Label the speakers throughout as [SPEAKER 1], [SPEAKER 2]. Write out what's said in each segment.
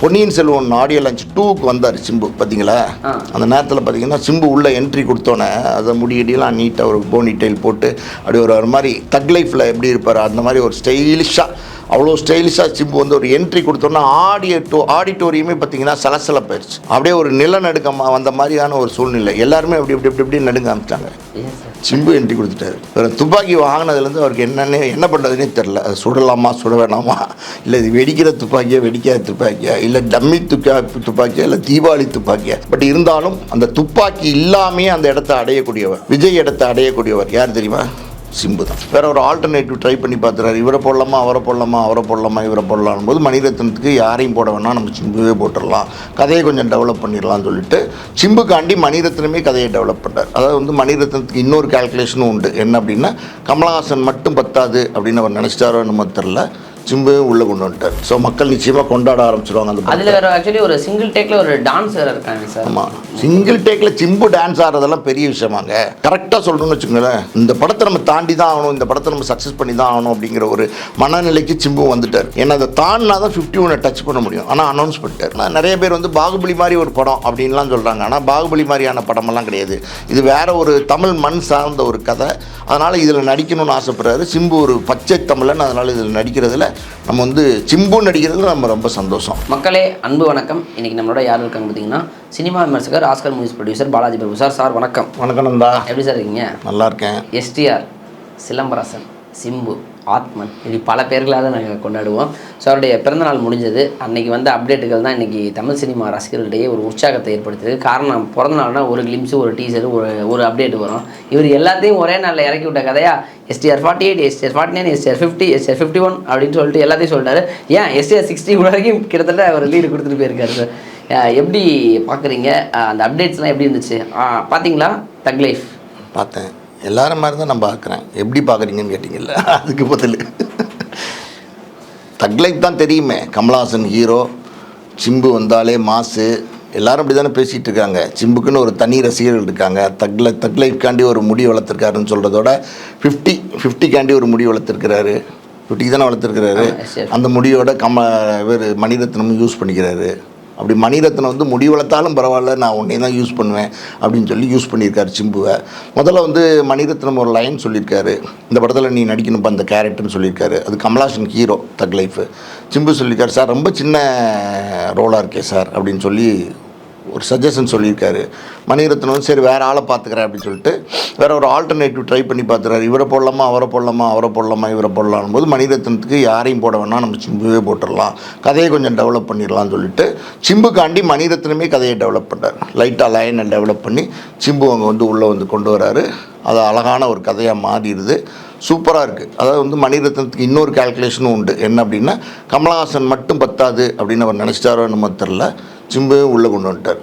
[SPEAKER 1] Ponniyin Selvan audio launch டூக்கு வந்தார் சிம்பு பார்த்தீங்களா. அந்த நேரத்தில் பார்த்தீங்கன்னா சிம்பு உள்ள என்ட்ரி கொடுத்தோன்னே அதை முடியடியெல்லாம் நீட்டாக ஒரு போனி டெயில் போட்டு அப்படி ஒரு ஒரு மாதிரி தக் லைஃப்பில் எப்படி இருப்பார் அந்த மாதிரி ஒரு ஸ்டைலிஷாக அவ்வளோ ஸ்டைலிஷாக சிம்பு வந்து ஒரு என்ட்ரி கொடுத்தோன்னா ஆடியோ ஆடிட்டோரியமே பார்த்தீங்கன்னா சலசலப்பாயிருச்சு. அப்படியே ஒரு நிலநடுக்கமாக வந்த மாதிரியான ஒரு சூழ்நிலை. எல்லாருமே அப்படி இப்படி இப்படி இப்படி நடுங்க ஆரம்பிச்சாங்க சிம்பு என்ட்ரி கொடுத்துட்டாரு. வேறு துப்பாக்கி வாங்கினதுலேருந்து அவருக்கு என்னென்ன என்ன பண்ணுறதுனே தெரில அது சுடலாமா சுட வேணாமா? இல்லை இது வெடிக்கிற துப்பாக்கியா வெடிக்காத துப்பாக்கியா? இல்லை டம்மி துப்பா துப்பாக்கியா? இல்லை தீபாவளி துப்பாக்கியா? பட் இருந்தாலும் அந்த துப்பாக்கி இல்லாமே அந்த இடத்த அடையக்கூடியவர் விஜய் இடத்த அடையக்கூடியவர் யார் தெரியுமா? சிம்பு தான். வேற ஒரு ஆல்டர்னேட்டிவ் ட்ரை பண்ணி பார்த்துறாரு. இவரை போடலாமா அவரை போடலாமா அவரை போடலாமா இவரை போடலாம் போது மணிரத்னத்துக்கு யாரையும் போட வேணாம். நம்ம சிம்புவே போட்டுடலாம். கதையை கொஞ்சம் டெவலப் பண்ணிடலாம்னு சொல்லிட்டு சிம்புக்காண்டி மணிரத்னமே கதையை டெவலப் பண்ணுறாரு அதாவது வந்து மணிரத்னத்துக்கு இன்னொரு கால்குலேஷனும் உண்டு. என்ன அப்படின்னா கமலஹாசன் மட்டும் பத்தாது அப்படின்னு அவர் நினச்சிட்டாரோ என்னமோ தெரில சிம்புவும் உள்ளே கொண்டு வந்துட்டார். ஸோ மக்கள் நிச்சயமாக கொண்டாட ஆரம்பிச்சிருவாங்க அந்த.
[SPEAKER 2] அதில் வேற ஆக்சுவலி ஒரு சிங்கிள் டேக்கில் ஒரு டான்ஸ் வேறு இருக்காங்க சார்
[SPEAKER 1] ஆமாம் சிங்கிள் டேக்கில் சிம்பு டான்ஸ் ஆடுறதெல்லாம் பெரிய விஷயமாங்க. கரெக்டாக சொல்லணும்னு வச்சுக்கோங்களேன். இந்த படத்தை நம்ம தாண்டி தான் ஆகணும் இந்த படத்தை நம்ம சக்ஸஸ் பண்ணி தான் ஆகணும் அப்படிங்கிற ஒரு மனநிலைக்கு சிம்பு வந்துட்டார். ஏன்னா அதை தாண்டினா தான் ஃபிஃப்டி ஒனை டச் பண்ண முடியும். ஆனால் அனௌன்ஸ் பண்ணிட்டார். நான் நிறைய பேர் வந்து பாகுபலி மாதிரி ஒரு படம் அப்படின்லாம் சொல்கிறாங்க ஆனால் பாகுபலி மாதிரியான படமெல்லாம் கிடையாது. இது வேற ஒரு தமிழ் மண் சார்ந்த ஒரு கதை. அதனால் இதில் நடிக்கணும்னு ஆசைப்படுறாரு. சிம்பு ஒரு பச்சை தமிழன். அதனால் இதில் நடிக்கிறதுல நம்ம வந்து சிம்பு நடிக்கிறதுல நம்ம ரொம்ப சந்தோஷம்.
[SPEAKER 2] மக்களே அன்பு வணக்கம். இன்னைக்கு நம்மளோட யார் இருக்காங்க பார்த்தீங்கன்னா சினிமா விமர்சகர் Oscar movies producer Balaji Prabhu sir. Sir வணக்கம்.
[SPEAKER 1] வணக்கம் நந்தா
[SPEAKER 2] எப்படி சார் இருக்கீங்க?
[SPEAKER 1] நல்லா இருக்கேன்.
[SPEAKER 2] எஸ்டிஆர் சிலம்பரசன் சிம்பு. ஆத்மன். இது பல பேர்களாக நாங்கள் கொண்டாடுவோம். ஸோ அவருடைய பிறந்தநாள் முடிஞ்சது. அன்றைக்கி வந்த அப்டேட்டுகள் தான் இன்றைக்கி தமிழ் சினிமா ரசிகர்களிடையே ஒரு உற்சாகத்தை ஏற்படுத்தியது காரணம் பிறந்தநாள்னால் ஒரு கிளிம்ஸு ஒரு டீசரு ஒரு ஒரு அப்டேட் வரும். இவர் எல்லாத்தையும் ஒரே நாளில் இறக்கி விட்ட கதையா? STR forty eight STR forty nine STR fifty STR fifty one அப்படின்னு சொல்லிட்டு எல்லாத்தையும் சொல்லிட்டாரு. ஏன் எஸ்டிஆர் சிக்ஸ்டி வரைக்கும் கிட்டத்தட்ட அவர் லீடு கொடுத்துட்டு போயிருக்காரு சார் எப்படி பார்க்குறீங்க அந்த அப்டேட்ஸ்லாம் எப்படி இருந்துச்சு? பார்த்தீங்களா தக் லைஃப்.
[SPEAKER 1] பார்த்தேன். எல்லாரும் மாதிரி தான் நான் பார்க்குறேன். எப்படி பார்க்குறீங்கன்னு கேட்டிங்கல்ல? அதுக்கு பதில். தக்லைக் தான் தெரியுமே. கமலஹாசன் ஹீரோ சிம்பு வந்தாலே மாசு. எல்லாரும் அப்படி தானே பேசிகிட்டு இருக்காங்க. சிம்புக்குன்னு ஒரு தனி ரசிகர்கள் இருக்காங்க. தக்ல தக்லைஃப்காண்டி ஒரு முடி வளர்த்துருக்காருன்னு சொல்கிறதோட ஃபிஃப்டி ஃபிஃப்டிக்காண்டி ஒரு முடி வளர்த்துருக்கிறாரு. ஃபிஃப்டிக்கு தானே வளர்த்துருக்கிறாரு. அந்த முடியோட கம இவர் மணிரத்னமும் யூஸ் பண்ணிக்கிறாரு. அப்படி மணிரத்னம் வந்து முடி வளர்த்தாலும் பரவாயில்ல நான் உன்னே தான் யூஸ் பண்ணுவேன் அப்படின்னு சொல்லி யூஸ் பண்ணியிருக்காரு சிம்புவை. முதல்ல வந்து மணிரத்னம் ஒரு லைன் சொல்லியிருக்காரு. இந்த படத்தில் நீ நடிக்கணும்ப்பா அந்த கேரக்டர்னு சொல்லியிருக்காரு. அது Kamalhaasan hero Thug Life Simbu சொல்லியிருக்காரு சார் ரொம்ப சின்ன ரோலாக இருக்கே சார் அப்படின்னு சொல்லி ஒரு சஜஷன் சொல்லியிருக்காரு. மணிரத்னம் வந்து சரி வேறு ஆளை பார்த்துக்கிறேன் அப்படின்னு சொல்லிட்டு வேற ஒரு ஆல்டர்னேட்டிவ் ட்ரை பண்ணி பார்த்துறாரு இவரை போடலாமா? அவரை போடலாமா? அவரை போடலாமா? இவரை போடலாம் போது மணிரத்னத்துக்கு யாரையும் போட வேணாம். நம்ம சிம்புவே போட்டுடலாம். கதையை கொஞ்சம் டெவலப் பண்ணிடலாம்னு சொல்லிட்டு சிம்புக்காண்டி மணிரத்னமே கதையை டெவலப் பண்ணுறாரு லைட்டாக லைனை டெவலப் பண்ணி சிம்பு அவங்க வந்து உள்ளே வந்து கொண்டு வராரு. அது அழகான ஒரு கதையாக மாறிடுது. சூப்பராக இருக்குது அதாவது வந்து மணிரத்னத்துக்கு இன்னொரு கால்குலேஷனும் உண்டு. என்ன அப்படின்னா கமலஹாசன் மட்டும் பத்தாது அப்படின்னு அவர் நினச்சிட்டாரோ என்னமோ தெரில சிம்புவும் உள்ளே கொண்டு வந்துட்டார்.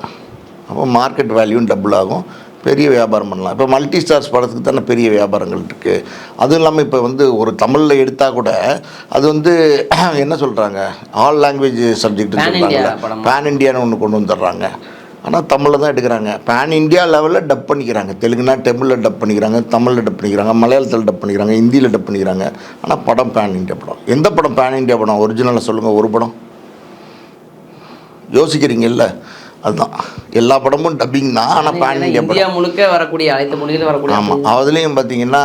[SPEAKER 1] அப்போ மார்க்கெட் வேல்யூவும் டபுள் ஆகும். பெரிய வியாபாரம் பண்ணலாம். இப்போ மல்டி ஸ்டார்ஸ் படத்துக்கு தானே பெரிய வியாபாரங்கள் இருக்குது அதுவும் இல்லாமல் இப்போ வந்து ஒரு தமிழில் எடுத்தால் கூட அது வந்து என்ன சொல்கிறாங்க ஆல் லாங்குவேஜ் சப்ஜெக்ட் சொல்கிறாங்க? பேன் இண்டியான்னு ஒன்று கொண்டு வந்துடுறாங்க. ஆனால் தமிழில் தான் எடுக்கிறாங்க. பேன் இந்தியா லெவலில் டப் பண்ணிக்கிறாங்க. தெலுங்குனா தமிழில் டப் பண்ணிக்கிறாங்க தமிழில் டப் பண்ணிக்கிறாங்க மலையாளத்தில் டப் பண்ணிக்கிறாங்க ஹிந்தியில் டப் பண்ணிக்கிறாங்க. ஆனால் படம் பேன் இந்தியா படம். எந்த படம் பேன் இந்தியா படம்? ஒரிஜினலாக சொல்லுங்கள் ஒரு படம். யோசிக்கிறீங்கல்ல? அதுதான். எல்லா படமும் டப்பிங் தான். ஆனால் பேன் இந்தியா
[SPEAKER 2] முழுக்க வரக்கூடிய அனைத்து மொழிகளும் வரக்கூடிய
[SPEAKER 1] ஆமாம் அதுலேயும் பார்த்தீங்கன்னா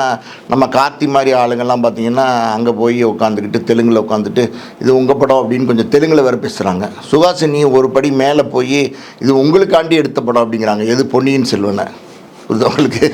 [SPEAKER 1] நம்ம கார்த்தி மாதிரி ஆளுங்கெல்லாம் பார்த்தீங்கன்னா அங்கே போய் உட்காந்துக்கிட்டு தெலுங்கில் உட்காந்துட்டு இது உங்கள் படம் அப்படின்னு கொஞ்சம் தெலுங்கில் வேறு பேசுகிறாங்க சுகாசினி ஒரு படி மேலே போய் இது உங்களுக்காண்டி எடுத்த படம் அப்படிங்கிறாங்க. எது பொன்னியின் செல்வனை? புரியுதா உங்களுக்கு?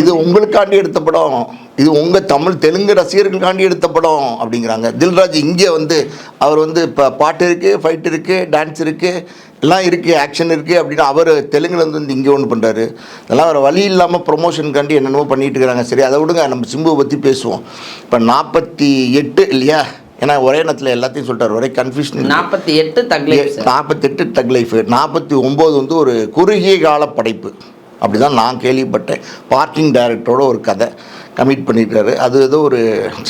[SPEAKER 1] இது உங்களுக்காண்டி எடுத்த படம். இது உங்கள் தமிழ் தெலுங்கு ரசிகர்களுக்காண்டி எடுத்த படம் அப்படிங்கிறாங்க. தில்ராஜ் இங்கே வந்து அவர் வந்து இப்போ பாட்டு இருக்குது ஃபைட் இருக்குது டான்ஸ் இருக்குது எல்லாம் இருக்குது ஆக்ஷன் இருக்குது அப்படின்னு அவர் தெலுங்குல இருந்து வந்து இங்கே ஒன்று பண்ணுறாரு இதெல்லாம் வேறு வழி இல்லாமல் ப்ரொமோஷனுக்காண்டி என்னென்னமோ பண்ணிட்டு இருக்கிறாங்க. சரி அதை விடுங்க நம்ம சிம்புவை பற்றி பேசுவோம். இப்போ நாற்பத்தி எட்டு இல்லையா? ஏன்னா ஒரே நேரத்தில் எல்லாத்தையும் சொல்லிட்டார். ஒரே கன்ஃபியூஷன்
[SPEAKER 2] நாற்பத்தி எட்டு தக் லைஃப்
[SPEAKER 1] நாற்பத்தெட்டு டக் லைஃப் நாற்பத்தி ஒம்பது வந்து ஒரு குறுகிய கால படைப்பு. அப்படி தான் நான் கேள்விப்பட்டேன். பார்க்கிங் டைரக்டரோட ஒரு கதை. கமிட் பண்ணியிருக்காரு. அது ஏதோ ஒரு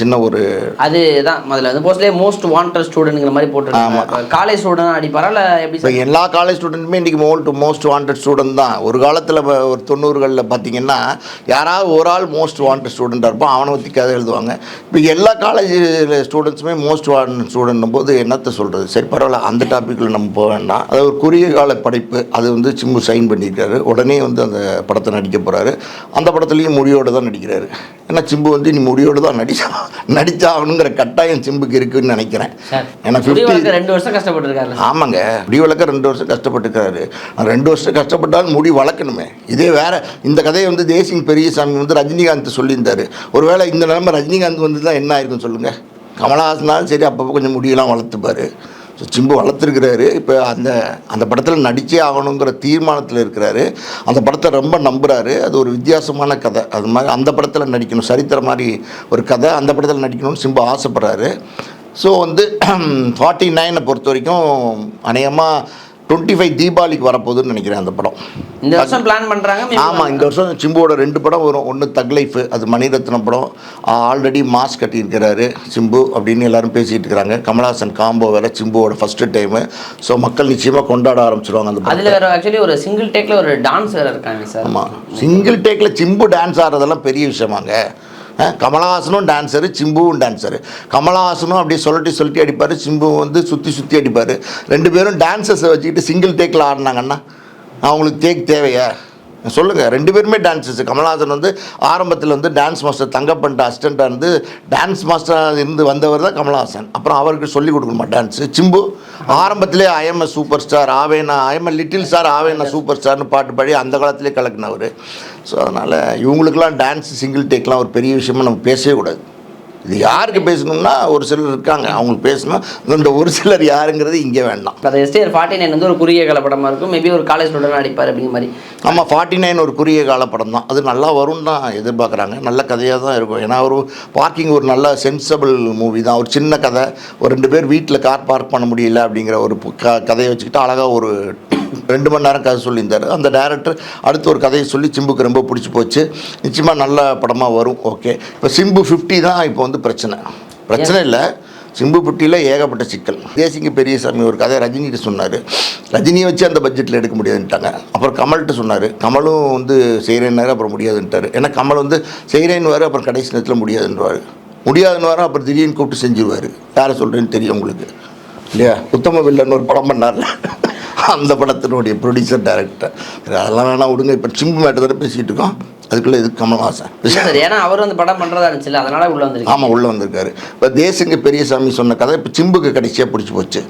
[SPEAKER 1] சின்ன ஒரு
[SPEAKER 2] அதுதான் முதல்ல. வந்து போஸ்ட்லேயே மோஸ்ட் வாண்டட் ஸ்டூடெண்ட்ங்கிற மாதிரி போட்டுருக்காங்க காலேஜ் ஸ்டூடெண்ட் அடிப்பாரா? இல்லை எப்படி
[SPEAKER 1] எல்லா காலேஜ் ஸ்டூடெண்ட்டுமே இன்றைக்கி மோல்ட் மோஸ்ட் வாண்டட் ஸ்டூடெண்ட் தான். ஒரு காலத்தில் ஒரு தொண்ணூறுகளில் பார்த்தீங்கன்னா யாராவது ஒரு ஆள் மோஸ்ட் வாண்டட் ஸ்டூடெண்ட்டாக இருப்பான். அவனை பற்றி கதை எழுதுவாங்க. இப்போ எல்லா காலேஜ் ஸ்டூடெண்ட்ஸுமே மோஸ்ட் வாண்டட் ஸ்டூடெண்ட் போது என்னத்தை சொல்கிறது சரி பரவாயில்ல. அந்த டாப்பிக்கில் நம்ம போக வேண்டாம். அது ஒரு குறுகிய கால படைப்பு. அது வந்து சிம்பு சைன் பண்ணியிருக்காரு. உடனே வந்து அந்த படத்தை நடிக்க போகிறாரு அந்த படத்துலேயும் முடியோடு தான் நடிக்கிறாரு. ஏன்னா சிம்பு வந்து நீ முடியோடு தான் நடிச்சா நடிச்சாகணுங்கிற கட்டாயம் சிம்புக்கு இருக்குன்னு நினைக்கிறேன். ஏன்னா
[SPEAKER 2] முடி
[SPEAKER 1] 50
[SPEAKER 2] வளர்க்க ரெண்டு வருஷம் கஷ்டப்பட்டுருக்காரு
[SPEAKER 1] ஆமாங்க முடி வளர்க்க ரெண்டு வருஷம் கஷ்டப்பட்டுருக்காரு. ரெண்டு வருஷம் கஷ்டப்பட்டாலும் முடி வளர்க்கணுமே. இதே வேற இந்த கதையை வந்து தேசிங் பெரியசாமி வந்து ரஜினிகாந்த் சொல்லியிருந்தாரு. ஒருவேளை இந்த நிலைமை ரஜினிகாந்த் வந்து தான் என்ன ஆயிருக்கும் சொல்லுங்கள் கமலஹாசனாலும் சரி அப்பப்போ கொஞ்சம் முடியெல்லாம் வளர்த்துப்பாரு. ஸோ சிம்பு வளர்த்துருக்கிறாரு. இப்போ அந்த அந்த படத்தில் நடிச்சே ஆகணுங்கிற தீர்மானத்தில் இருக்கிறாரு. அந்த படத்தை ரொம்ப நம்புகிறாரு அது ஒரு வித்தியாசமான கதை. அது மாதிரி அந்த படத்தில் நடிக்கணும். சரித்திர மாதிரி ஒரு கதை அந்த படத்தில் நடிக்கணும்னு சிம்பு ஆசைப்படுறாரு. ஸோ வந்து ஃபார்ட்டி நைனை பொறுத்த வரைக்கும் அநேகமாக டுவெண்ட்டி ஃபைவ் தீபாவளிக்கு வரப்போகுதுன்னு நினைக்கிறேன் அந்த படம்.
[SPEAKER 2] இந்த வருஷம் பிளான் பண்ணுறாங்க
[SPEAKER 1] ஆமாம் இந்த வருஷம் சிம்புவோட ரெண்டு படம் வரும். ஒன்று தக் லைஃப் அது மணிரத்னம் படம். ஆல்ரெடி மாஸ் கட்டியிருக்கிறாரு சிம்பு அப்படின்னு எல்லாரும் பேசிகிட்டு இருக்கிறாங்க கமலஹாசன் காம்போ வேற சிம்புவோட ஃபஸ்ட்டு டைமு ஸோ மக்கள் நிச்சயமாக கொண்டாட ஆரம்பிச்சிருவாங்க அந்த
[SPEAKER 2] அதில் வேற ஆக்சுவலி ஒரு சிங்கிள் டேக்கில் ஒரு டான்ஸ் வேற இருக்காங்க சார்.
[SPEAKER 1] ஆமாம் சிங்கிள் டேக்கில் சிம்பு டான்ஸ் ஆடுறதெல்லாம் பெரிய விஷயமாங்க. கமலஹாசனும் டான்ஸரு சிம்புவும் டான்ஸரு கமலஹாசனும் அப்படியே சொல்லட்டி சொல்லட்டி அடிப்பார் சிம்பு வந்து சுற்றி சுற்றி அடிப்பார். ரெண்டு பேரும் டான்ஸர்ஸை வச்சுக்கிட்டு சிங்கிள் டேக்கில் ஆடினாங்கன்னா அவங்களுக்கு தேக் தேவையா? சொல்லுங்கள் ரெண்டு பேருமே டான்ஸர்ஸ் கமல்ஹாசன் வந்து ஆரம்பத்தில் வந்து டான்ஸ் மாஸ்டர் தங்கப்பண்ட அசிஸ்டண்ட்டாக இருந்து டான்ஸ் மாஸ்டராக இருந்து வந்தவர் தான் கமல்ஹாசன். அப்புறம் அவருக்கு சொல்லிக் கொடுக்கணுமா டான்ஸு சிம்பு ஆரம்பத்திலே ஐஎம் சூப்பர் ஸ்டார் ஆவேனா ஐஎம் லிட்டில் ஸ்டார் ஆவேனா சூப்பர் ஸ்டார்னு பாட்டு பாடி அந்த காலத்திலே கலக்குனவர். ஸோ அதனால் இவங்களுக்கெல்லாம் டான்ஸ் சிங்கிள் டேக்லாம் ஒரு பெரிய விஷயமா நம்ம பேசவே கூடாது. இது யாருக்கு பேசணும்னா ஒரு சிலர் இருக்காங்க. அவங்களுக்கு பேசணும். இந்த ஒரு சிலர் யாருங்கிறது இங்கே வேண்டாம்.
[SPEAKER 2] அது எஸ்டிஆர் ஃபார்ட்டி நைன் வந்து ஒரு குறுகிய கலப்படமாக இருக்கும். மேபி ஒரு காலேஜ் ஸ்டூடெண்ட் அடிப்பார் அப்படிங்கிற மாதிரி.
[SPEAKER 1] ஆமாம் ஃபார்ட்டி நைன் ஒரு குறுகிய கால படம் தான். அது நல்லா வரும்னு தான் எதிர்பார்க்குறாங்க. நல்ல கதையாக தான் இருக்கும். ஏன்னா ஒரு பார்க்கிங் ஒரு நல்ல சென்சபிள் மூவி தான். ஒரு சின்ன கதை. ஒரு ரெண்டு பேர் வீட்டில் கார் பார்க் பண்ண முடியல அப்படிங்கிற ஒரு க கதையை வச்சுக்கிட்டு அழகாக ஒரு ரெண்டு மணி நேரம் கதை சொல்லியிருந்தார். அந்த டேரக்டர் அடுத்து ஒரு கதையை சொல்லி சிம்புக்கு ரொம்ப பிடிச்சி போச்சு. நிச்சயமாக நல்ல படமாக வரும். ஓகே இப்போ சிம்பு ஃபிஃப்டி தான் இப்போ வந்து பிரச்சனை. பிரச்சனை இல்லை. சிம்பு புட்டியில் ஏகப்பட்ட சிக்கல். தேசிங்க பெரியசாமி ஒரு கதை ரஜினிகிட்ட சொன்னார். ரஜினியை வச்சு அந்த பட்ஜெட்டில் எடுக்க முடியாதுன்ட்டாங்க. அப்புறம் கமல்கிட்ட சொன்னார். கமலும் வந்து செய்கிறேன்னாரு அப்புறம் முடியாதுன்ட்டார். ஏன்னா கமல் வந்து செய்கிறேன்னு அப்புறம் கடைசி நேரத்தில் முடியாதுன்றாரு முடியாதுன்னு அப்புறம் திடீர்னு கூப்பிட்டு செஞ்சிருவார். யாரை சொல்கிறேன்னு தெரியும் உங்களுக்கு. இல்லையா? உத்தம வில்லன்னு ஒரு படம் பண்ணார்ல. அந்த படத்தினுடைய ப்ரொடியூசர் டைரக்டர் அதெல்லாம் வேணாம் விடுங்க இப்போ சிம்பு மேட்டர் தானே பேசிகிட்டு இருக்கோம். அதுக்குள்ளே இது கமல்ஹாசன்?
[SPEAKER 2] சார் ஏன்னா அவர் வந்து படம் பண்ணுறதா இருந்துச்சுல்ல அதனால உள்ள வந்திருக்கு.
[SPEAKER 1] ஆமாம் உள்ளே வந்திருக்காரு. இப்போ தேசிங்க பெரியசாமி சொன்ன கதை இப்போ சிம்புக்கு கடைசியாக பிடிச்சி போச்சு.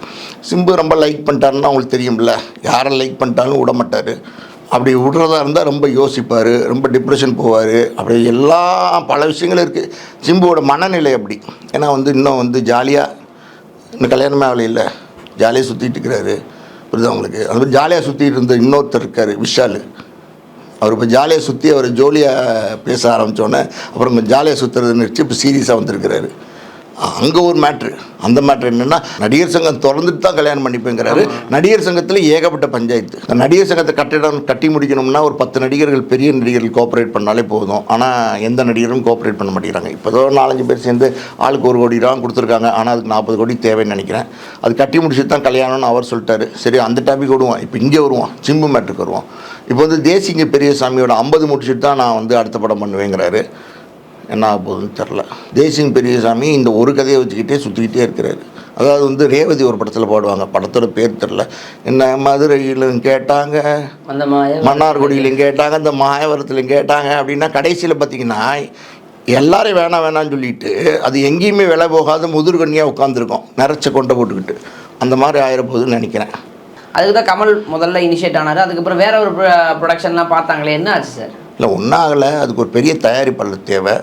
[SPEAKER 1] சிம்பு ரொம்ப லைக் பண்ணிட்டாருன்னா அவங்களுக்கு தெரியும்ல. யாரை லைக் பண்ணிட்டாலும் விட மாட்டார். அப்படி விடுறதா இருந்தால் ரொம்ப யோசிப்பார் ரொம்ப டிப்ரெஷன் போவார். அப்படி எல்லா பல விஷயங்களும் இருக்குது சிம்புவோட மனநிலை அப்படி. ஏன்னா வந்து இன்னும் வந்து ஜாலியாக இன்னும் கல்யாணமே ஆகலை இல்லை ஜாலியாக சுற்றிட்டு இருக்கிறாரு. புரியுதா உங்களுக்கு? அது மாதிரி ஜாலியாக சுற்றிட்டு இருந்த இன்னொருத்தர் இருக்கார் விஷால். அவர் இப்போ ஜாலியாக சுற்றி அவர் ஜோலியாக பேச ஆரம்பித்தோன்னே அப்புறம் கொஞ்சம் ஜாலியாக சுற்றுறது நினச்சி இப்போ சீரியஸாக வந்திருக்கிறாரு. அங்கே ஒரு மேட்ரு அந்த மேட்ரு என்னென்னா நடிகர் சங்கம் திறந்துட்டு தான் கல்யாணம் பண்ணிப்பேங்கிறாரு. நடிகர் சங்கத்தில் ஏகப்பட்ட பஞ்சாயத்து. நடிகர் சங்கத்தை கட்டிடம் கட்டி முடிக்கணும்னா ஒரு பத்து நடிகர்கள் பெரிய நடிகர்கள் கோஆப்ரேட் பண்ணாலே போதும். ஆனால் எந்த நடிகரும் கோஆப்ரேட் பண்ண மாட்டேங்கிறாங்க. இப்போ நாலஞ்சு பேர் சேர்ந்து ஆளுக்கு ஒரு கோடி ரூபா கொடுத்துருக்காங்க. ஆனால் அதுக்கு நாற்பது கோடி தேவைன்னு நினைக்கிறேன். அது கட்டி முடிச்சுட்டு தான் கல்யாணம்னு அவர் சொல்லிட்டாரு. சரி அந்த டாபிக் விடுவோம் இப்போ இங்கே வருவோம். சிம்பு மேட்ருக்கு வருவோம். இப்போ வந்து தேசிங்க பெரியசாமியோட ஐம்பது முடிச்சுட்டு தான் நான் வந்து அடுத்த படம் பண்ணுவேங்கிறாரு. என்ன ஆக போகுதுன்னு தெரில. தேசிங் பெரியசாமி இந்த ஒரு கதையை வச்சுக்கிட்டே சுற்றிக்கிட்டே இருக்கிறாரு. அதாவது வந்து ரேவதி ஒரு படத்தில் பாடுவாங்க. படத்தோட பேர் தெரில. என்ன மதுரையிலும் கேட்டாங்க. மன்னார்குடியிலும் கேட்டாங்க. இந்த மாயவரத்துலையும் கேட்டாங்க. அப்படின்னா கடைசியில் பார்த்தீங்கன்னா எல்லாரையும் வேணாம் வேணாம்னு சொல்லிட்டு அது எங்கேயுமே விலை போகாத முதிர்கண்ணியாக உட்காந்துருக்கோம் நிறச்ச கொண்டை போட்டுக்கிட்டு. அந்த மாதிரி ஆயிரப்போகுதுன்னு நினைக்கிறேன்.
[SPEAKER 2] அதுக்கு தான் கமல் முதல்ல இனிஷியேட் ஆனார். அதுக்கப்புறம் வேற ஒரு ப்ரொடக்ஷன்லாம் பார்த்தாங்களே. என்ன ஆச்சு சார்
[SPEAKER 1] இல்லை ஒன்றாகலை அதுக்கு ஒரு பெரிய தயாரிப்பாளர் தேவை.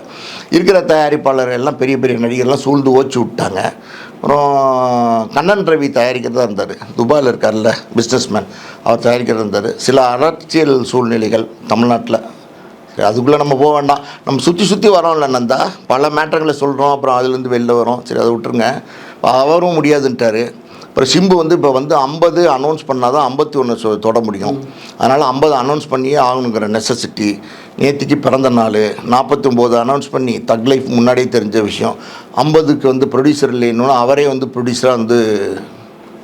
[SPEAKER 1] இருக்கிற தயாரிப்பாளர் எல்லாம் பெரிய பெரிய நடிகர்லாம் சூழ்ந்து ஓச்சு விட்டாங்க. அப்புறம் கண்ணன் ரவி தயாரிக்கிறதா இருந்தார். துபாயில் இருக்கார்ல பிஸ்னஸ்மேன் அவர் தயாரிக்கிறதா இருந்தார். சில அரசியல் சூழ்நிலைகள் தமிழ்நாட்டில். சரி அதுக்குள்ளே நம்ம போக வேண்டாம். நம்ம சுற்றி சுற்றி வரோம்ல நந்தா. பல மேட்டர்களை சொல்கிறோம் அப்புறம் அதுலேருந்து வெளில வரோம். சரி அதை விட்டுருங்க. அவரும் முடியாதுன்ட்டாரு. அப்புறம் சிம்பு வந்து இப்போ வந்து ஐம்பது அனௌன்ஸ் பண்ணால் தான் ஐம்பத்தி ஒன்று தொட முடியும். அதனால் ஐம்பது அனௌன்ஸ் பண்ணியே ஆகணுங்கிற நெசசிட்டி நேத்திக்கு பிறந்த நாள் நாற்பத்தி ஒம்பது அனௌன்ஸ் பண்ணி தக் லைஃப் முன்னாடியே தெரிஞ்ச விஷயம். ஐம்பதுக்கு வந்து ப்ரொடியூசர் இல்லைன்னு அவரே வந்து ப்ரொடியூசராக வந்து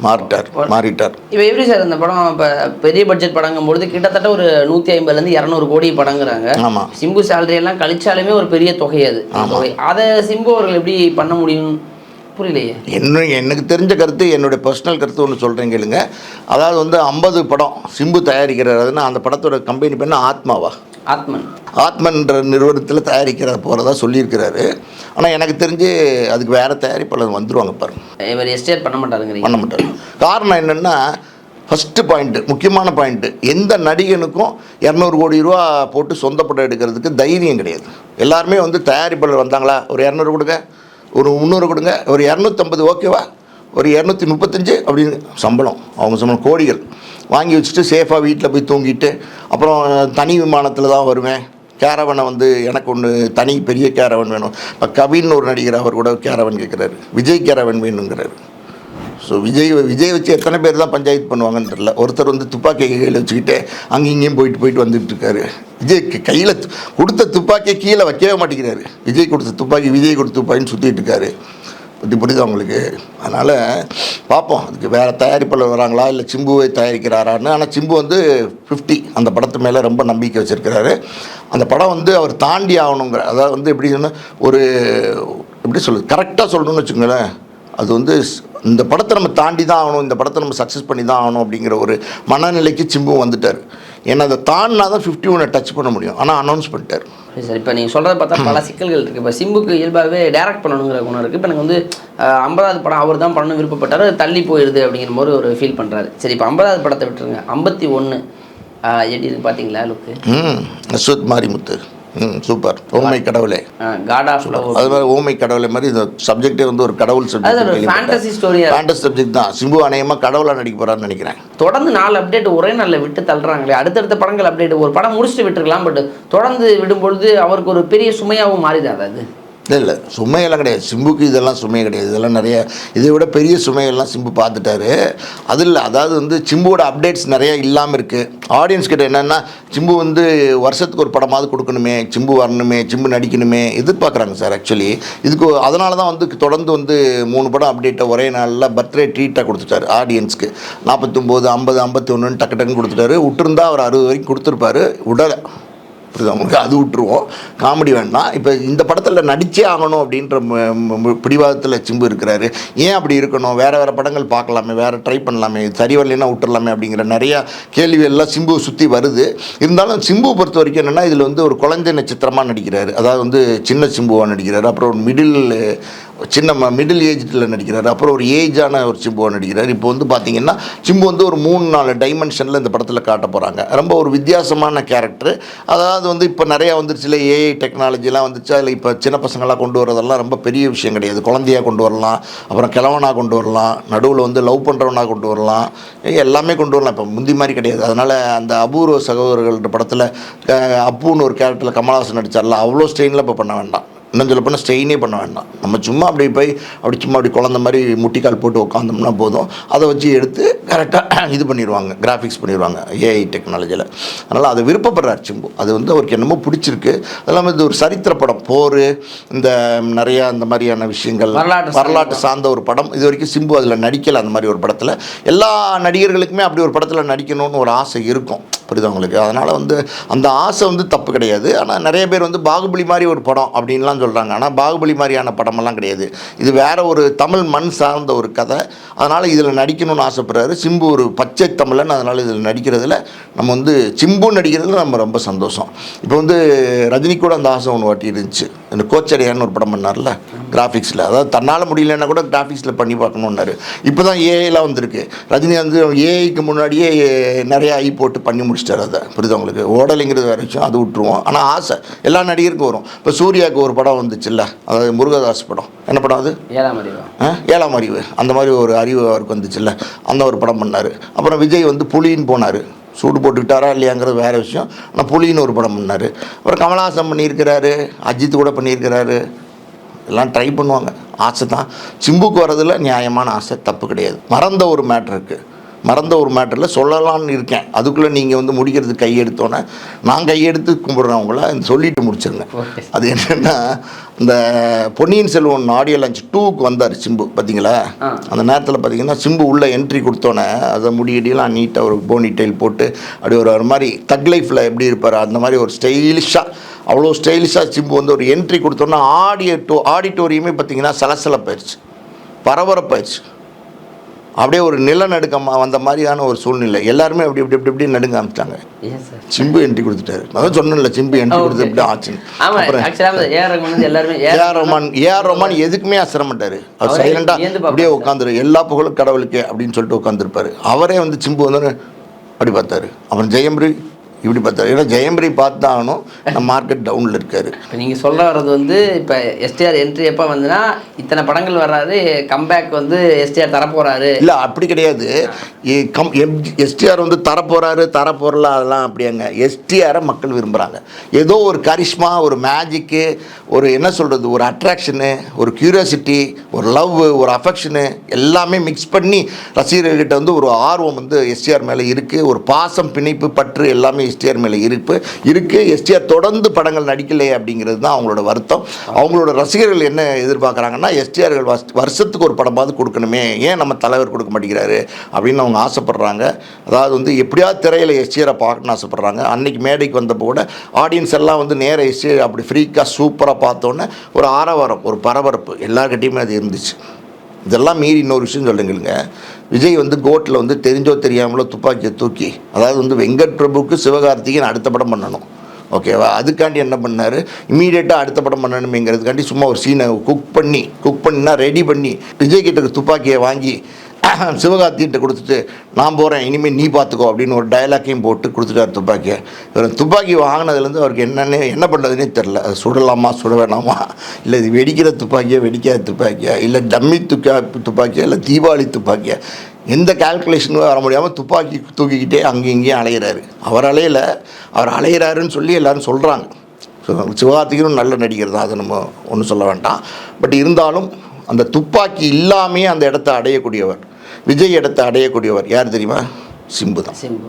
[SPEAKER 1] மாறிட்டார் மாறிட்டார்.
[SPEAKER 2] இப்போ எப்படி சார் இந்த படம் இப்போ பெரிய பட்ஜெட் படங்கும் பொழுது கிட்டத்தட்ட ஒரு நூற்றி ஐம்பதுலேருந்து இரநூறு கோடி படங்குறாங்க.
[SPEAKER 1] ஆமாம்
[SPEAKER 2] சிம்பு சேலரி எல்லாம் கழிச்சாலுமே ஒரு பெரிய தொகை அது. அதை சிம்பு அவர்கள் எப்படி பண்ண முடியும்? புரியலையே.
[SPEAKER 1] என்ன எனக்கு தெரிஞ்ச கருத்து என்னுடைய பர்சனல் கருத்து ஒன்று சொல்கிறேன் கேளுங்க. அதாவது வந்து ஐம்பது படம் சிம்பு தயாரிக்கிறாருன்னா அந்த படத்தோட கம்பெனி பேர் ஆத்மாவா?
[SPEAKER 2] ஆத்மன்.
[SPEAKER 1] ஆத்மன்ற நிறுவனத்தில் தயாரிக்கிற போகிறதா சொல்லியிருக்கிறாரு. ஆனால் எனக்கு தெரிஞ்சு அதுக்கு வேறு தயாரிப்பாளர் வந்துருவாங்க பாருங்க.
[SPEAKER 2] இவர் எஸ்டேட் பண்ண மாட்டாருங்கிறீங்க.
[SPEAKER 1] பண்ண மாட்டார். காரணம் என்னென்னா ஃபஸ்ட்டு பாயிண்ட்டு முக்கியமான பாயிண்ட்டு எந்த நடிகனுக்கும் இரநூறு கோடி ரூபா போட்டு சொந்த படம் எடுக்கிறதுக்கு தைரியம் கிடையாது. எல்லாருமே வந்து தயாரிப்பாளர் வந்தாங்களா? ஒரு இரநூறு கொடுங்க. ஒரு முந்நூறு கொடுங்க ஒரு இரநூத்தம்பது ஓகேவா ஒரு இரநூத்தி முப்பத்தஞ்சு அப்படின்னு சம்பளம். அவங்க சம்பளம் கோடிகள். வாங்கி வச்சுட்டு சேஃபாக வீட்டில் போய் தூங்கிட்டு அப்புறம் தனி விமானத்தில் தான் வருவேன். கேரவனை வந்து எனக்கு ஒன்று தனி பெரிய கேரவன் வேணும். இப்போ கவின்னு ஒரு நடிகர் அவர் கூட கேரவன் கேட்குறாரு விஜய் கேரவன் வேணுங்கிறாரு. ஸோ விஜய் விஜய் வச்சு எத்தனை பேர் தான் பஞ்சாயத்து பண்ணுவாங்கன்னு தெரில ஒருத்தர் வந்து துப்பாக்கி கையில் வச்சுக்கிட்டு அங்கேயும் இங்கேயும் போயிட்டு போயிட்டு வந்துட்டு இருக்காரு விஜய் கையில் கொடுத்த துப்பாக்கியை கீழே வைக்கவே மாட்டேங்கிறாரு. விஜய் கொடுத்த துப்பாக்கி விஜய் கொடுத்த துப்பாக்கின்னு சுற்றிட்டு இருக்காரு. பற்றி புரியுது அவங்களுக்கு அதனால் பார்ப்போம் அதுக்கு வேறு தயாரிப்பாளர் வராங்களா? இல்லை சிம்புவை தயாரிக்கிறாரான்னு. ஆனால் சிம்பு வந்து ஃபிஃப்டி அந்த படத்து மேலே ரொம்ப நம்பிக்கை வச்சுருக்கிறாரு. அந்த படம் வந்து அவர் தாண்டி ஆகணுங்கிற அதாவது வந்து எப்படி சொன்னால் ஒரு எப்படி சொல்லுது கரெக்டாக சொல்லணும்னு வச்சுக்கோங்களேன். அது வந்து இந்த படத்தை நம்ம தாண்டி தான் ஆகணும் இந்த படத்தை நம்ம சக்ஸஸ் பண்ணி தான் ஆகணும் அப்படிங்கிற ஒரு மனநிலைக்கு சிம்பு வந்துட்டார். ஏன்னா அதை தாண்டினா தான் ஃபிஃப்டி ஒன்னை டச் பண்ண முடியும். ஆனால் அனௌன்ஸ் பண்ணிட்டார்.
[SPEAKER 2] சரி இப்போ நீங்கள் சொல்கிறத பார்த்தா பல சிக்கல்கள் இருக்குது இப்போ சிம்புக்கு இயல்பாகவே டேரக்ட் பண்ணணுங்கிற குணம் இருக்குது இப்போ எனக்கு வந்து ஐம்பதாவது படம் அவர் தான் பண்ணணும் விருப்பப்பட்டார். தள்ளி போயிடுது அப்படிங்கிற மாதிரி ஒரு ஃபீல் பண்ணுறாரு சரி இப்போ ஐம்பதாவது படத்தை விட்டுருங்க. ஐம்பத்தி ஒன்று எப்படி பார்த்தீங்களா லுக்கு
[SPEAKER 1] அஸ்வத் மாரிமுத்து. ம் சூப்பர். ஓமை கடவுளே.
[SPEAKER 2] காட் ஆஃப்
[SPEAKER 1] அது மாதிரி ஓமை கடவுளை மாதிரி இந்த சப்ஜெக்டே வந்து ஒரு கடவுள் சப்ஜெக்ட்
[SPEAKER 2] ஃபேண்டசி ஸ்டோரியாக
[SPEAKER 1] ஃபேண்டஸ் சப்ஜெக்ட் தான். சிம்பு அநேகமாக கடவுளாக நடிக்க போகிறான்னு நினைக்கிறேன்.
[SPEAKER 2] தொடர்ந்து நாலு அப்டேட் ஒரே நாளில் விட்டு தள்ளுறாங்களே. அடுத்தடுத்த படங்கள் அப்டேட் ஒரு படம் முடிச்சுட்டு விட்டுருக்கலாம் பட் தொடர்ந்து விடும்பொழுது அவருக்கு ஒரு பெரிய சுமையாகவும் மாறிடாது அது?
[SPEAKER 1] இல்லை இல்லை. சுமையெல்லாம் கிடையாது. சிம்புக்கு இதெல்லாம் சுமை கிடையாது. இதெல்லாம் நிறைய இதை விட பெரிய சுமையெல்லாம் சிம்பு பார்த்துட்டாரு. அது இல்லை அதாவது வந்து சிம்புவோட அப்டேட்ஸ் நிறையா இல்லாமல் இருக்குது ஆடியன்ஸ் கிட்ட என்னென்னா சிம்பு வந்து வருஷத்துக்கு ஒரு படமாவது கொடுக்கணுமே சிம்பு வரணுமே சிம்பு நடிக்கணுமே எதிர்பார்க்குறாங்க சார் ஆக்சுவலி இதுக்கு அதனால தான் வந்து தொடர்ந்து வந்து மூணு படம் அப்டேட்டை ஒரே நாளில் பர்த்டே ட்ரீட்டாக கொடுத்துட்டாரு ஆடியன்ஸ்க்கு. நாற்பத்தொம்போது ஐம்பது ஐம்பத்தி ஒன்றுன்னு டக்கு டக்குன்னு கொடுத்துட்டாரு. விட்டுருந்தா அவர் அறுபது வரைக்கும் கொடுத்துருப்பாரு. உடலை புரியுதா உங்களுக்கு அது விட்டுருவோம். காமெடி வேண்டாம். இப்போ இந்த படத்தில் நடிச்சே ஆகணும் அப்படின்ற பிடிவாதத்தில் சிம்பு இருக்கிறாரு. ஏன் அப்படி இருக்கணும்? வேறு வேறு படங்கள் பார்க்கலாமே வேறு ட்ரை பண்ணலாமே சரி வரலைன்னா விட்டுறலாமே அப்படிங்கிற நிறையா கேள்விகள்லாம் சிம்புவை சுற்றி வருது. இருந்தாலும் சிம்புவை பொறுத்த வரைக்கும் என்னென்னா இதில் வந்து ஒரு குழந்தை நட்சத்திரமாக நடிக்கிறாரு. அதாவது வந்து சின்ன சிம்புவாக நடிக்கிறாரு. அப்புறம் ஒரு மிடில் சின்ன மிடில் ஏஜில் நடிக்கிறார். அப்புறம் ஒரு ஏஜான ஒரு சிம்புவை நடிக்கிறார். இப்போ வந்து பார்த்தீங்கன்னா சிம்பு வந்து ஒரு மூணு நாலு டைமென்ஷனில் இந்த படத்தில் காட்ட போகிறாங்க ரொம்ப ஒரு வித்தியாசமான கேரக்டர் அதாவது வந்து இப்போ நிறையா வந்துருச்சுல ஏஐ டெக்னாலஜிலாம் வந்துச்சு? அதில் இப்போ சின்ன பசங்களாக கொண்டு வரதெல்லாம் ரொம்ப பெரிய விஷயம் கிடையாது. குழந்தையாக கொண்டு வரலாம். அப்புறம் கிழவனாக கொண்டு வரலாம். நடுவில் வந்து லவ் பண்ணுறவனாக கொண்டு வரலாம். எல்லாமே கொண்டு வரலாம். இப்போ முந்தி மாதிரி கிடையாது. அதனால் அந்த அபூர்வ சகோதரர்கள்ன்ற படத்தில் அப்புன்னு ஒரு கேரக்டரில் கமலஹாசன் நடித்தார்ல அவ்வளோ ஸ்டெயினில் இப்போ பண்ண வேண்டாம். இன்னும் சொல்ல போனால் ஸ்டெயினே பண்ண வேண்டாம். நம்ம சும்மா அப்படி போய் அப்படி சும்மா அப்படி குழந்த மாதிரி முட்டிக்கால் போட்டு உட்காந்தோம்னா போதும். அதை வச்சு எடுத்து கரெக்டாக இது பண்ணிடுவாங்க கிராஃபிக்ஸ் பண்ணிடுவாங்க ஏஐ டெக்னாலஜியில் அதனால் அதை விருப்பப்படுறார் சிம்பு. அது வந்து அவருக்கு என்னமோ பிடிச்சிருக்கு. அதெல்லாம் இது ஒரு சரித்திர படம் போர் இந்த நிறையா அந்த மாதிரியான விஷயங்கள்
[SPEAKER 2] வரலாற்று
[SPEAKER 1] சார்ந்த ஒரு படம். இது வரைக்கும் சிம்பு அதில் நடிக்கலை அந்த மாதிரி ஒரு படத்தில். எல்லா நடிகர்களுக்குமே அப்படி ஒரு படத்தில் நடிக்கணும்னு ஒரு ஆசை இருக்கும். புரியுதா உங்களுக்கு? அதனால் வந்து அந்த ஆசை வந்து தப்பு கிடையாது. ஆனால் நிறைய பேர் வந்து பாகுபலி மாதிரி ஒரு படம் அப்படின்லாம் சொல்கிறாங்க ஆனால் பாகுபலி மாதிரியான படமெல்லாம் கிடையாது. இது வேற ஒரு தமிழ் மண் சார்ந்த ஒரு கதை. அதனால் இதில் நடிக்கணும்னு ஆசைப்படுறாரு சிம்பு ஒரு பச்சை தமிழன் அதனால் இதில் நடிக்கிறதுல நம்ம வந்து சிம்பு நடிக்கிறதுல நம்ம ரொம்ப சந்தோஷம். இப்போ வந்து ரஜினி கூட அந்த ஆசை ஒன்று வாட்டி இருந்துச்சு. இந்த கோச்சடையான்னு ஒரு படம் பண்ணார்ல. கிராஃபிக்ஸில் அதாவது தன்னால் முடியலன்னா கூட கிராஃபிக்ஸில் பண்ணி பார்க்கணுன்னாரு இப்போ தான் ஏஐலாம் வந்திருக்கு. ரஜினி வந்து ஏஐக்கு முன்னாடியே நிறைய ஐ போட்டு பண்ணி முடிச்சிட்டாரு அதை. புரியுதா உங்களுக்கு? ஓடலைங்கிறது வேற விஷயம். அது விட்டுருவோம். ஆனால் ஆசை. எல்லா நடிகருக்கும் வரும். இப்போ சூர்யாவுக்கு ஒரு படம் வந்துச்சுல்ல. அதாவது முருகதாஸ் படம். என்ன படம் அது?
[SPEAKER 2] ஏழாம் அறிவா?
[SPEAKER 1] ஏழாம் அறிவு. அந்த மாதிரி ஒரு அறிவு அவருக்கு வந்துச்சுல்ல. அந்த ஒரு படம் பண்ணார். அப்புறம் விஜய் வந்து புலின்னு போனார். சூடு போட்டுக்கிட்டாரா இல்லையாங்கிறது வேறு விஷயம். ஆனால் புலின்னு ஒரு படம் பண்ணார். அப்புறம் கமலஹாசன் பண்ணியிருக்கிறாரு. அஜித் கூட பண்ணியிருக்கிறாரு. எல்லாம் ட்ரை பண்ணுவாங்க. ஆசை தான். சிம்புக்கு வரதில் நியாயமான ஆசை தப்பு கிடையாது. மறந்த ஒரு மேட்ரு இருக்குது மறந்த ஒரு மேட்டரில் சொல்லலாம்னு இருக்கேன். அதுக்குள்ளே நீங்கள் வந்து முடிக்கிறது கையெடுத்தோன்னே நான் கையெடுத்து கும்பிட்றேன் உங்களை சொல்லிட்டு முடிச்சிருங்க. அது என்னென்னா இந்த பொன்னியின் செல்வன் ஆடியோ லான்ச் டூக்கு வந்தார் சிம்பு பார்த்தீங்களா. அந்த நேரத்தில் பார்த்தீங்கன்னா சிம்பு உள்ள என்ட்ரி கொடுத்தோன்னே அதை முடியடியெல்லாம் நீட்டாக ஒரு போனி டெயில் போட்டு அப்படி ஒரு ஒரு மாதிரி தக் லைஃப்பில் எப்படி இருப்பார்? அந்த மாதிரி ஒரு ஸ்டைலிஷாக அவ்வளோ ஸ்டைலிஷாக சிம்பு வந்து ஒரு என்ட்ரி கொடுத்தோன்னா ஆடியோ ஆடிட்டோரியமே பார்த்தீங்கன்னா சலசலப்பாயிருச்சு. பரபரப்பாயிருச்சு. அப்படியே ஒரு நிலநடுக்கமாக வந்த மாதிரியான ஒரு சூழ்நிலை. எல்லாருமே அப்படி இப்படி இப்படி இப்படி நடுங்க
[SPEAKER 2] சார்
[SPEAKER 1] சிம்பு என்ட்ரி கொடுத்துட்டாரு. அதான் சொன்னேன்ல சிம்பு என்ட்ரி கொடுத்து
[SPEAKER 2] ஆக்சுவலாக ஏஆர் ரகுமான் வந்து எல்லாருமே
[SPEAKER 1] ஏஆர் ரோமான் ஏஆர் ரோமான் எதுக்குமே அசர மாட்டாரு. அவர்
[SPEAKER 2] அவரே
[SPEAKER 1] சைலண்டா
[SPEAKER 2] வியந்து பார்ப்பாரு
[SPEAKER 1] அப்படியே உட்காந்துரு எல்லா புகழும் கடவுளுக்கே அப்படின்னு சொல்லிட்டு உட்காந்துருப்பாரு அவரே வந்து சிம்பு வந்து அப்படி பார்த்தாரு. அப்புறம் ஜெயம்பரி இப்படி பார்த்தாரு ஏன்னா ஜெயம்பரி பார்த்து தான் ஆகணும் நம்ம மார்க்கெட் டவுனில் இருக்காரு.
[SPEAKER 2] இப்போ நீங்கள் சொல்ல வர்றது வந்து இப்போ எஸ்டிஆர் என்ட்ரி எப்போ வந்துன்னா இத்தனை படங்கள் வர்றாரு கம்பேக் வந்து எஸ்டிஆர் தரப்போறாரு.
[SPEAKER 1] இல்லை அப்படி கிடையாது. கம் எஸ்டிஆர் வந்து தரப்போறாரு தரப்போறல அதெல்லாம் அப்படியாங்க. எஸ்டிஆரை மக்கள் விரும்புகிறாங்க ஏதோ ஒரு கரிஷ்மா ஒரு மேஜிக்கு ஒரு என்ன சொல்கிறது ஒரு அட்ராக்ஷனு ஒரு கியூரியாசிட்டி ஒரு லவ் ஒரு அஃபெக்ஷனு எல்லாமே மிக்ஸ் பண்ணி ரசிகர்கள்கிட்ட வந்து ஒரு ஆர்வம் வந்து எஸ்டிஆர் மேலே இருக்குது ஒரு பாசம் பிணைப்பு பற்று எல்லாமே எஸ்டிஆர் மேலே இருப்பு இருக்குது எஸ்டிஆர் தொடர்ந்து படங்கள் நடிக்கலையே அப்படிங்கிறது தான் அவங்களோட வருத்தம். அவங்களோட ரசிகர்கள் என்ன எதிர்பார்க்குறாங்கன்னா எஸ்டிஆர்கள் வருஷத்துக்கு ஒரு படமாவது கொடுக்கணுமே. ஏன் நம்ம தலைவர் கொடுக்க மாட்டேங்கிறாரு அப்படின்னு அவங்க ஆசைப்படுறாங்க. அதாவது வந்து எப்படியாவது திரையில் எஸ்டிஆரை பார்க்கணும்னு ஆசைப்படுறாங்க. அன்னைக்கு மேடைக்கு வந்தப்போ கூட ஆடியன்ஸ் எல்லாம் வந்து நேராக எஸ்டிஆர் அப்படி ஃப்ரீக்காக சூப்பராக பார்த்தோன்னே ஒரு ஆரவாரம் ஒரு பரபரப்பு. எல்லார்கிட்டையுமே அது இருந்துச்சு. இதெல்லாம் மீறி இன்னொரு விஷயம் சொல்லுங்களுங்க விஜய் வந்து கோட்டில் வந்து தெரிஞ்சோ தெரியாமலோ துப்பாக்கியை தூக்கி அதாவது வந்து வெங்கட் பிரபுக்கு சிவகார்த்திகேயன் அடுத்த படம் பண்ணணும். ஓகேவா அதுக்காண்டி என்ன பண்ணார்? இமீடியட்டாக அடுத்த படம் பண்ணணுமேங்கிறதுக்காண்டி சும்மா ஒரு சீனை குக் பண்ணி குக் பண்ணினா ரெடி பண்ணி விஜய் கிட்ட துப்பாக்கியை வாங்கி சிவகார்த்திகிட்ட கொடுத்துட்டு நான் போகிறேன் இனிமேல் நீ பார்த்துக்கோ அப்படின்னு ஒரு டயலாக்கையும் போட்டு கொடுத்துட்டார் துப்பாக்கியை. இவர் துப்பாக்கி வாங்கினதுலேருந்து அவருக்கு என்னென்ன என்ன பண்ணுறதுனே தெரில அது சுடலாமா சுட வேணாமா? இல்லை இது வெடிக்கிற துப்பாக்கியா வெடிக்காத துப்பாக்கியா? இல்லை டம்மி துக்கா துப்பாக்கியா? இல்லை தீபாவளி துப்பாக்கியா? எந்த கால்குலேஷனும் வர முடியாமல் துப்பாக்கி தூக்கிக்கிட்டே அங்கேயும் இங்கேயும் அலையிறாரு. அவர் அலையல அவர் அலையிறாருன்னு சொல்லி எல்லாரும் சொல்கிறாங்க சிவகார்த்திகனும் நல்ல நடிகர் தான் அதை நம்ம ஒன்றும் சொல்ல வேண்டாம். பட் இருந்தாலும் அந்த துப்பாக்கி இல்லாமே அந்த இடத்த அடையக்கூடியவர். விஜய் இடத்தை அடையக்கூடியவர் யார் தெரியுமா? சிம்பு தான்.
[SPEAKER 2] சிம்பு.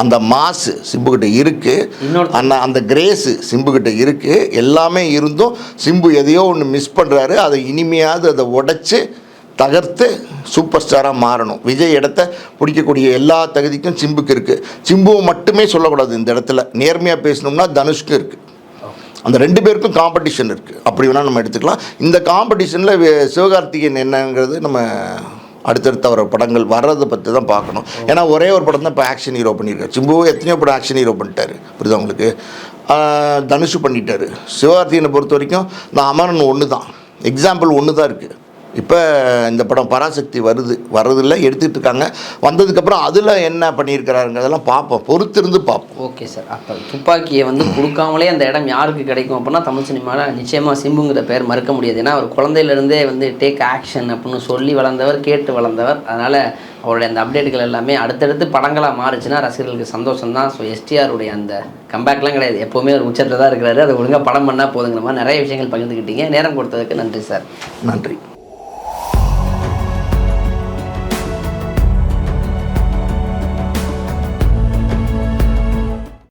[SPEAKER 1] அந்த மாசு சிம்புக்கிட்ட இருக்கு.
[SPEAKER 2] இன்னொரு
[SPEAKER 1] அந்த அந்த கிரேஸு சிம்புக்கிட்ட இருக்கு. எல்லாமே இருந்தும் சிம்பு எதையோ ஒன்று மிஸ் பண்ணுறாரு அதை இனிமையாவது அதை உடைச்சு தகர்த்து சூப்பர் ஸ்டாராக மாறணும். விஜய் இடத்த பிடிக்கக்கூடிய எல்லா தகுதிக்கும் சிம்புக்கு இருக்குது சிம்புவை மட்டுமே சொல்லக்கூடாது இந்த இடத்துல. நேர்மையாக பேசணும்னா தனுஷ்க்கு இருக்குது அந்த ரெண்டு பேருக்கும் காம்படிஷன் இருக்குது அப்படி வேணால் நம்ம எடுத்துக்கலாம். இந்த காம்படிஷனில் சிவகார்த்திகேயன் என்னங்கிறது நம்ம அடுத்தடுத்த அவர் படங்கள் வர்றதை பற்றி தான் பார்க்கணும். ஏன்னா ஒரே ஒரு படம் தான் இப்போ ஆக்ஷன் ஹீரோ பண்ணியிருக்காரு. சிம்புவும் எத்தனையோ படம் ஆக்ஷன் ஹீரோ பண்ணிட்டாரு. புரியுதா உங்களுக்கு? தனுஷு பண்ணிட்டாரு. சிவகார்த்திகனை பொறுத்த வரைக்கும் இந்த அமரன் ஒன்று தான் எக்ஸாம்பிள் ஒன்று தான் இருக்குது இப்போ இந்த படம் பராசக்தி வருது வர்றதில்ல எடுத்துகிட்டு இருக்காங்க வந்ததுக்கப்புறம் அதில் என்ன பண்ணியிருக்கிறாருங்கிறதெல்லாம் பார்ப்போம். பொறுத்திருந்து பார்ப்போம்.
[SPEAKER 2] Okay sir. அப்போ துப்பாக்கியை வந்து கொடுக்காமலே அந்த இடம் யாருக்கு கிடைக்கும் அப்படின்னா தமிழ் சினிமாவில் நிச்சயமாக சிம்புங்கிற பேர் மறுக்க முடியாது. ஏன்னா அவர் குழந்தையிலேருந்தே வந்து டேக் ஆக்ஷன் அப்படின்னு சொல்லி வளர்ந்தவர் கேட்டு வளர்ந்தவர். அதனால் அவருடைய அந்த அப்டேட்டுகள் எல்லாமே அடுத்தடுத்து படங்களாக மாறுச்சுன்னா ரசிகர்களுக்கு சந்தோஷம் தான் ஸோ எஸ்டிஆருடைய அந்த கம்பேக்லாம் கிடையாது. எப்போவுமே ஒரு உச்சத்தில் தான் இருக்கிறாரு. அதை ஒழுங்காக படம் பண்ணால் போதுங்கிற மாதிரி நிறைய விஷயங்கள் பகிர்ந்துக்கிட்டீங்க நேரம் கொடுத்ததுக்கு நன்றி சார்.
[SPEAKER 1] நன்றி.